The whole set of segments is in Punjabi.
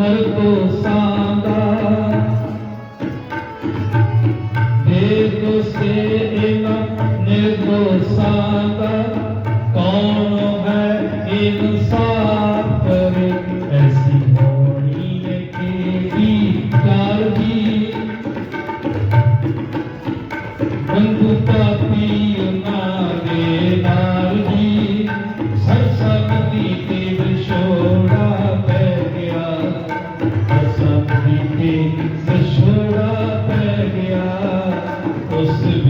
ਨਰਕ ਸਾਂਦਾ ਦੇਖੋ ਸੇ ਇਨਾ ਨਿਰਗੋ ਸਾਂਦਾ ਕੌਣ ਹੈ ਇਨਸਾਨ ਕਰੇ ਐਸੀ ਹੋ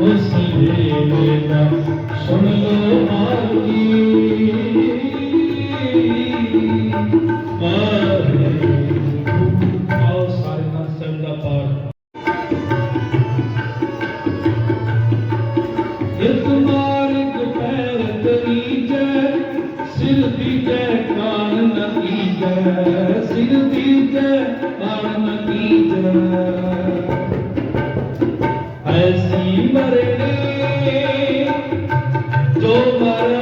ਉਸ ਵੇਲੇ ਦਾ ਸੁਣ ਲੋ ਆਰਤੀ ਆਓ ਸਾਰੇ ਨਾਲ ਸੰਗ ਦਾ ਪਾਠ ਇਹ ਤੁਮਾਰਕ ਪੈਰ ਤਰੀ ਜੈ ਸਿਰ ਦੀ ਜੈ ਕਾਨ ਨਕੀ ਜੈ ਸਿਰ ਦੀ ਜੈ তোমার